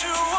힘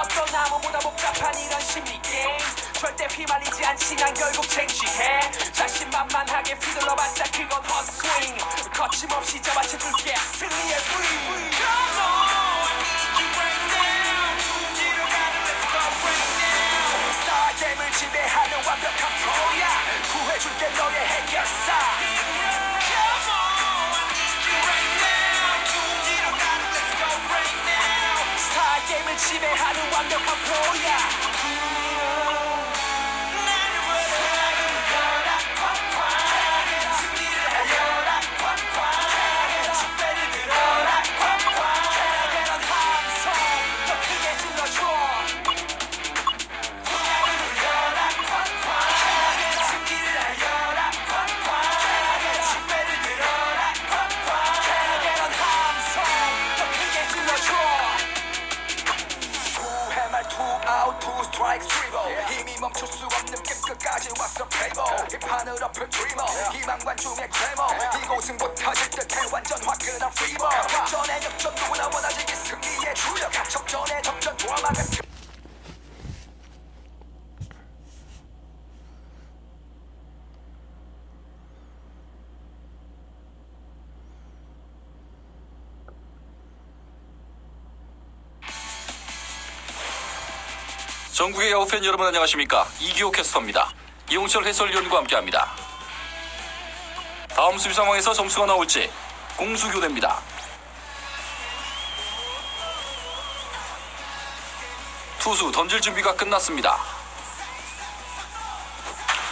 어떤 나무보다 복잡한 이런 심리 게임. 절대 휘말리지 않지. 난 결국 쟁취해. 자신만만하게 휘둘러봤자 그건 헛스윙. 거침없이 잡아채줄게. 승리의 게임을 지배하는 완벽한 프로야 구해줄게. 너의 해결사 게임을 지배하는 완벽한 프로야 전국의 야구팬 여러분 안녕하십니까? 이기호 캐스터입니다. 이용철 해설위원과 함께합니다. 다음 수비 상황에서 점수가 나올지 공수 교대입니다. 투수 던질 준비가 끝났습니다.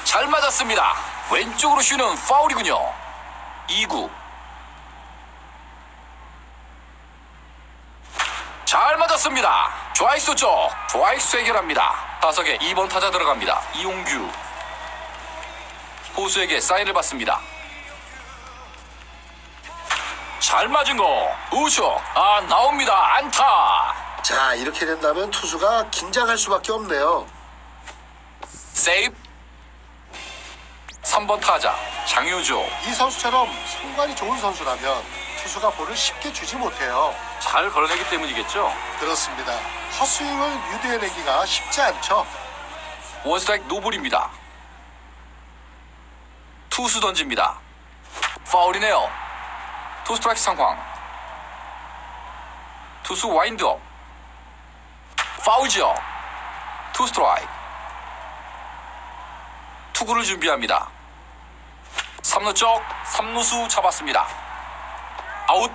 잘 맞았습니다. 왼쪽으로 쉬는 파울이군요. 2구. 잘 맞았습니다. 좌익수 쪽 좌익수 해결합니다. 타석에 2번 타자 들어갑니다. 이용규. 포수에게 사인을 받습니다. 잘 맞은 거. 우측 아 나옵니다. 안타. 자, 이렇게 된다면 투수가 긴장할 수밖에 없네요. 세이브. 3번 타자. 장효조. 이 선수처럼 성관이 좋은 선수라면 투수가 볼을 쉽게 주지 못해요. 잘 걸어내기 때문이겠죠. 그렇습니다. 헛스윙을 유도해내기가 쉽지 않죠. 원스트라이크 노블입니다. 투수 던집니다. 파울이네요. 투 스트라이크 상황. 투수 와인드업. 파울이죠. 투 스트라이크. 투구를 준비합니다. 3루 쪽 3루수 잡았습니다. 아웃.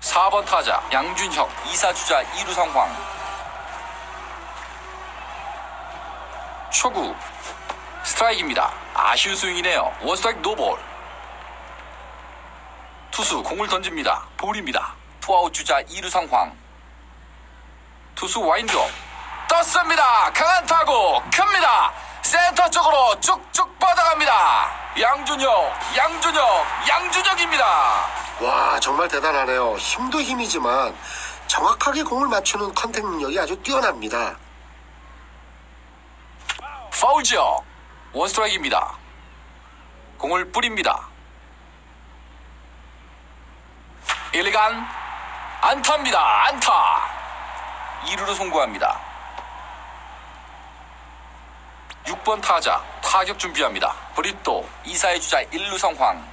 4번 타자 양준혁 2사 주자 2루 상황. 초구 스트라이크입니다. 아쉬운 스윙이네요. 원스트라이크 노볼. 투수 공을 던집니다. 볼입니다. 투아웃 주자 2루 상황. 투수 와인드업. 떴습니다. 강한 타구 큽니다. 센터 쪽으로 쭉쭉 뻗어갑니다. 양준혁, 양준혁, 양준혁입니다. 와, 정말 대단하네요. 힘도 힘이지만 정확하게 공을 맞추는 컨택 능력이 아주 뛰어납니다. 파울 지역 원스트라이크입니다. 공을 뿌립니다. 1, 2간 안타입니다. 안타 2루로 송구합니다. 6번 타자 타격 준비합니다. 브리또 2사의 주자 1루 상황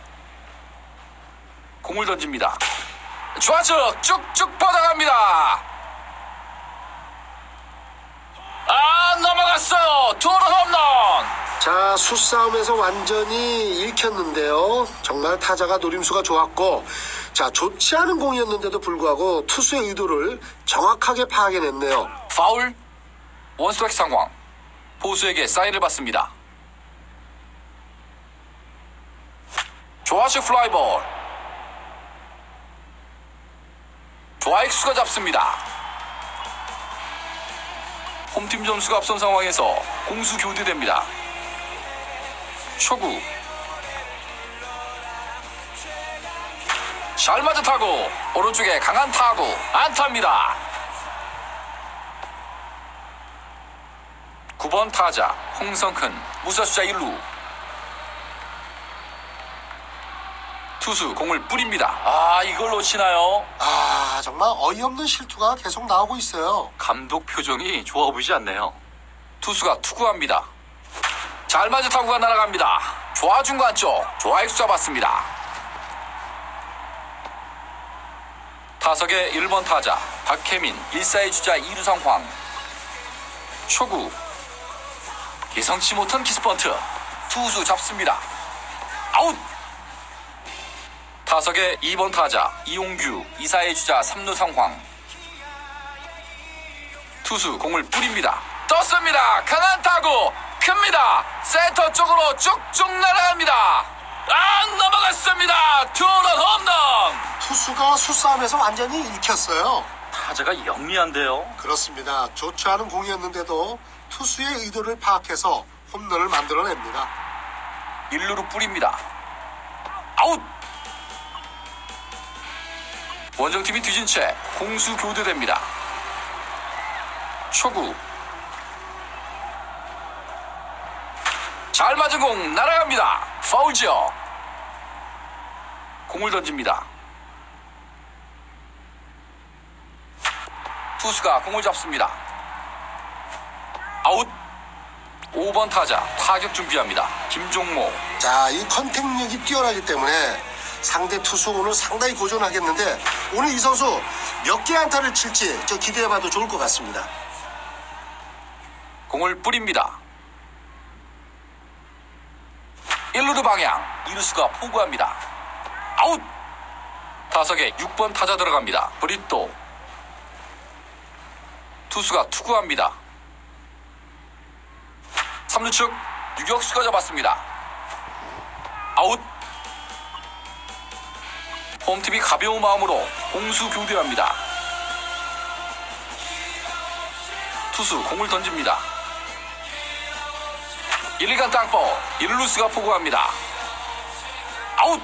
공을 던집니다. 좌측 쭉쭉 뻗어갑니다. 아 넘어갔어요. 투런 홈런. 자, 수싸움에서 완전히 읽혔는데요. 정말 타자가 노림수가 좋았고, 자, 좋지 않은 공이었는데도 불구하고 투수의 의도를 정확하게 파악해냈네요. 파울 원스트라이크 상황 포수에게 사인을 받습니다. 조아시 플라이볼. 조아익수가 잡습니다. 홈팀 점수가 앞선 상황에서 공수 교대됩니다. 초구. 잘 맞은 타구 오른쪽에 강한 타구 안타입니다 9번 타자 홍성큰 무사수자 1루 투수 공을 뿌립니다. 아, 이걸 놓치나요? 아, 정말 어이없는 실투가 계속 나오고 있어요. 감독 표정이 좋아 보이지 않네요. 투수가 투구합니다. 잘 맞은 타구가 날아갑니다. 좌중간 쪽 좌익수 잡았습니다. 타석의 1번 타자 박혜민 1사의 주자 2루 상황 초구 예상치 못한 키스펀트 투수 잡습니다. 아웃 타석의 2번 타자 이용규 2사의 주자 3루 상황 투수 공을 뿌립니다. 떴습니다. 강한 타구 큽니다. 센터 쪽으로 쭉쭉 날아갑니다. 아 넘어갔습니다. 투런 홈런. 투수가 수싸움에서 완전히 읽혔어요. 타자가 영리한데요. 그렇습니다. 좋지 않은 공이었는데도 투수의 의도를 파악해서 홈런을 만들어냅니다. 1루로 뿌립니다. 아웃. 원정팀이 뒤진 채 공수 교대됩니다. 초구. 잘 맞은 공 날아갑니다. 파울지요. 공을 던집니다. 투수가 공을 잡습니다. 아웃. 5번 타자 타격 준비합니다. 김종모. 자, 이 컨택력이 뛰어나기 때문에 상대 투수 오늘 상당히 고전하겠는데 오늘 이 선수 몇 개 안타를 칠지 저 기대해봐도 좋을 것 같습니다. 공을 뿌립니다. 1루드 방향 2루수가 포구합니다. 아웃! 타석에 6번 타자 들어갑니다. 브리또 투수가 투구합니다. 3루 측 유격수가 잡았습니다. 아웃! 홈팀이 가벼운 마음으로 공수 교대합니다. 투수 공을 던집니다. 1, 2간 땅볼 1루수가 포구합니다. 아웃!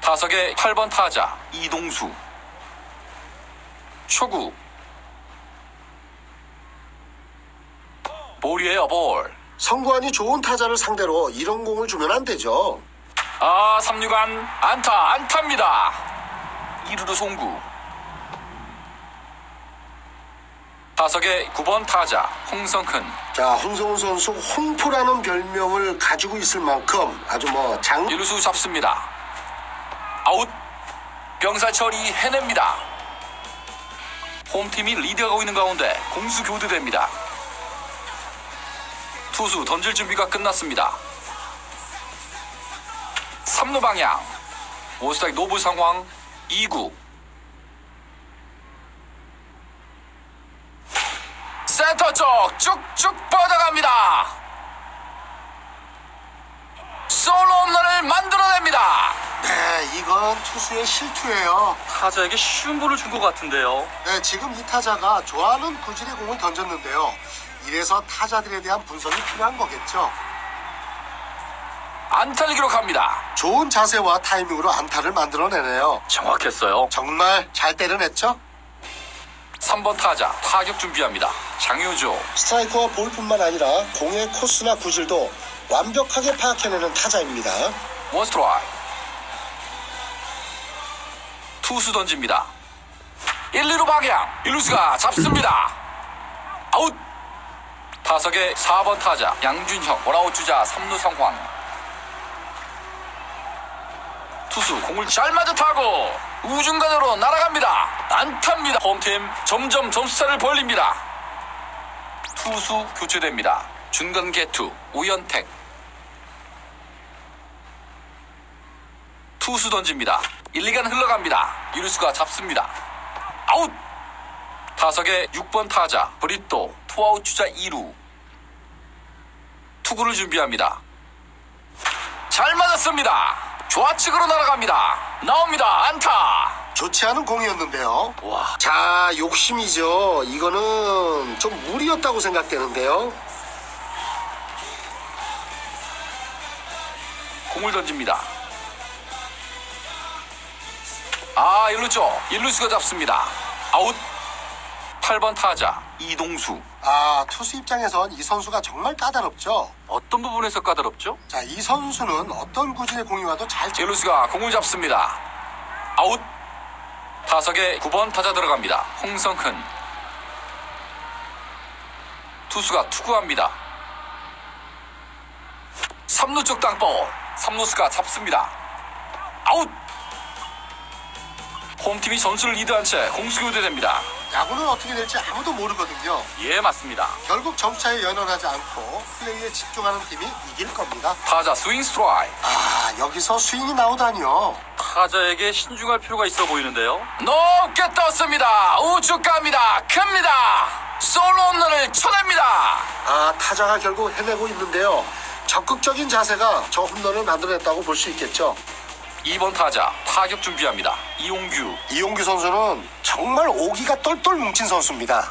타석의 8번 타자 이동수 초구 볼이에요 볼. 성구안이 좋은 타자를 상대로 이런 공을 주면 안 되죠. 아 3루간 안타 안타입니다. 2루로 송구 타석의 9번 타자 홍성큰 자, 홍성훈 선수 홍포라는 별명을 가지고 있을 만큼 아주 뭐 장, 1루수 잡습니다. 아웃. 병살철이 해냅니다. 홈팀이 리드하고 있는 가운데 공수 교대됩니다. 투수 던질 준비가 끝났습니다. 3루 방향. 오스타익 노브 상황 2구. 센터 쪽 쭉쭉 뻗어갑니다. 솔로 홈런을 만들어냅니다. 네, 이건 투수의 실투예요. 타자에게 쉬운 볼을 준 것 같은데요. 네, 지금 이 타자가 좋아하는 구질의 공을 던졌는데요. 이래서 타자들에 대한 분석이 필요한 거겠죠. 안타를 기록합니다. 좋은 자세와 타이밍으로 안타를 만들어내네요. 정확했어요. 정말 잘 때려냈죠? 3번 타자 타격 준비합니다. 장효조 스트라이크와 볼뿐만 아니라 공의 코스나 구질도 완벽하게 파악해내는 타자입니다. 원스트라이 투수 던집니다. 1, 2루 방향 1루수가 잡습니다. 아웃 타석의 4번 타자 양준혁 원아웃 주자 3루 상황 투수 공을 잘 맞아 타고 우중간으로 날아갑니다. 안타입니다. 홈팀 점점 점수차를 벌립니다. 투수 교체됩니다. 중간 개투 우연택 투수 던집니다. 1, 2간 흘러갑니다. 이루수가 잡습니다. 아웃! 타석의 6번 타자 브리또 투아웃 주자 2루 투구를 준비합니다. 잘 맞았습니다. 좌측으로 날아갑니다. 나옵니다. 안타. 좋지 않은 공이었는데요. 와, 자, 욕심이죠. 이거는 좀 무리였다고 생각되는데요. 공을 던집니다. 아, 일루죠. 일루수가 잡습니다. 아웃. 8번 타자 이동수. 아, 투수 입장에선 이 선수가 정말 까다롭죠. 어떤 부분에서 까다롭죠? 자, 이 선수는 어떤 구질의 공이 와도 잘 쳐. 제루스가 공을 잡습니다. 아웃. 타석에 9번 타자 들어갑니다. 홍성큰. 투수가 투구합니다. 3루 쪽 땅볼. 3루수가 잡습니다. 아웃. 홈팀이 전술을 리드한 채 공수교대됩니다. 야구는 어떻게 될지 아무도 모르거든요. 예, 맞습니다. 결국 점차에 연연하지 않고 플레이에 집중하는 팀이 이길 겁니다. 타자 스윙 스트라이크. 아, 여기서 스윙이 나오다니요. 타자에게 신중할 필요가 있어 보이는데요. 높게 떴습니다. 우측 갑니다. 큽니다. 솔로 홈런을 쳐냅니다. 아, 타자가 결국 해내고 있는데요. 적극적인 자세가 저 홈런을 만들어냈다고 볼 수 있겠죠. 2번 타자 타격 준비합니다. 이용규 이용규 선수는 정말 오기가 똘똘 뭉친 선수입니다.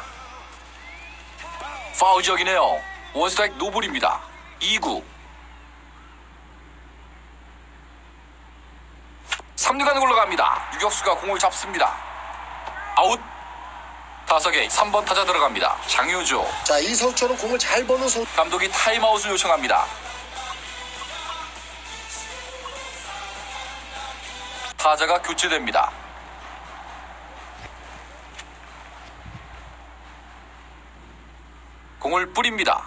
파울 지역이네요. 원스트라이크 노블입니다. 2구 3루간 올라갑니다. 유격수가 공을 잡습니다. 아웃 타석에 3번 타자 들어갑니다. 장효조 자, 이 선수처럼 공을 잘 버는 선수. 감독이 타임아웃을 요청합니다. 타자가 교체됩니다. 공을 뿌립니다.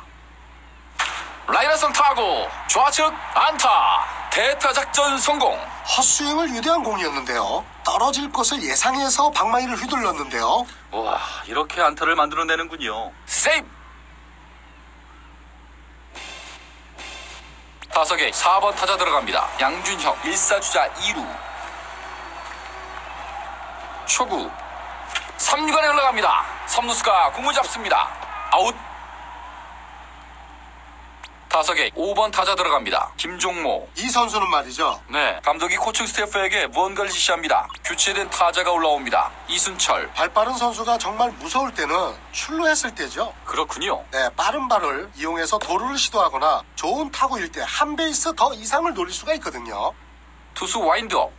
라이너성 타고 좌측 안타 대타 작전 성공 헛스윙을 유대한 공이었는데요. 떨어질 것을 예상해서 방망이를 휘둘렀는데요. 와 이렇게 안타를 만들어내는군요 세이브 타석에 4번 타자 들어갑니다 양준혁 1사주자 2루 초구. 3루간에 올라갑니다. 3루수가 공을 잡습니다. 아웃. 타석에 5번 타자 들어갑니다. 김종모. 이 선수는 말이죠. 네. 감독이 코칭 스태프에게 무언가를 지시합니다. 교체된 타자가 올라옵니다. 이순철. 발 빠른 선수가 정말 무서울 때는 출루했을 때죠. 그렇군요. 네, 빠른 발을 이용해서 도루를 시도하거나 좋은 타구일 때 한 베이스 더 이상을 노릴 수가 있거든요. 투수 와인드업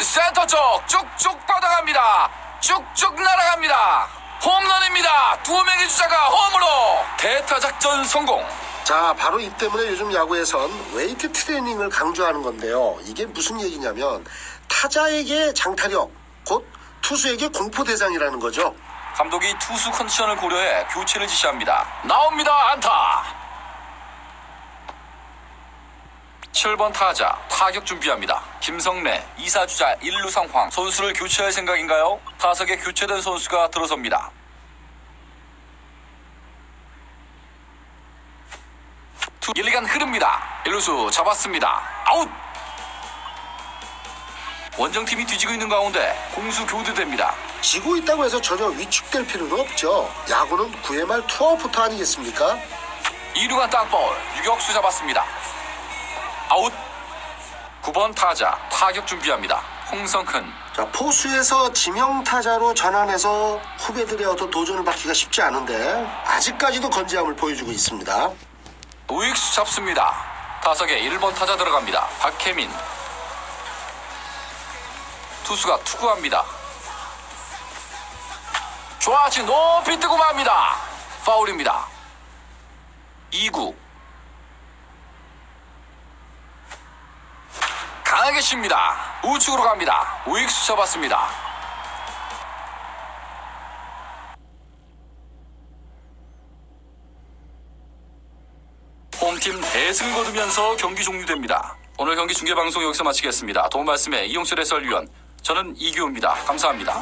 센터 쪽 쭉쭉 뻗어갑니다. 쭉쭉 날아갑니다. 홈런입니다. 두 명의 주자가 홈으로 대타 작전 성공. 자, 바로 이 때문에 요즘 야구에선 웨이트 트레이닝을 강조하는 건데요. 이게 무슨 얘기냐면 타자에게 장타력, 곧 투수에게 공포 대상이라는 거죠. 감독이 투수 컨디션을 고려해 교체를 지시합니다. 나옵니다 안타 7번 타자 타격 준비합니다. 김성래 2사주자 1루 상황. 선수를 교체할 생각인가요? 타석에 교체된 선수가 들어섭니다. 투 1, 2간 흐릅니다. 1루수 잡았습니다. 아웃! 원정팀이 뒤지고 있는 가운데 공수 교대됩니다. 지고 있다고 해서 전혀 위축될 필요는 없죠. 야구는 9회 말 투아웃부터 아니겠습니까? 2루간 땅볼 유격수 잡았습니다 아웃. 9번 타자 타격 준비합니다. 홍성큰. 자, 포수에서 지명 타자로 전환해서 후배들의 어떤 도전을 받기가 쉽지 않은데 아직까지도 건재함을 보여주고 있습니다. 우익수 잡습니다. 타석에 1번 타자 들어갑니다. 박혜민. 투수가 투구합니다. 좌측 높이 뜨고 맙니다. 파울입니다. 2구 강하게 칩니다 우측으로 갑니다 우익수 잡았습니다 홈팀 대승을 거두면서 경기 종료됩니다. 오늘 경기 중계 방송 여기서 마치겠습니다. 도움 말씀에 이용철 해설위원, 저는 이규호입니다. 감사합니다.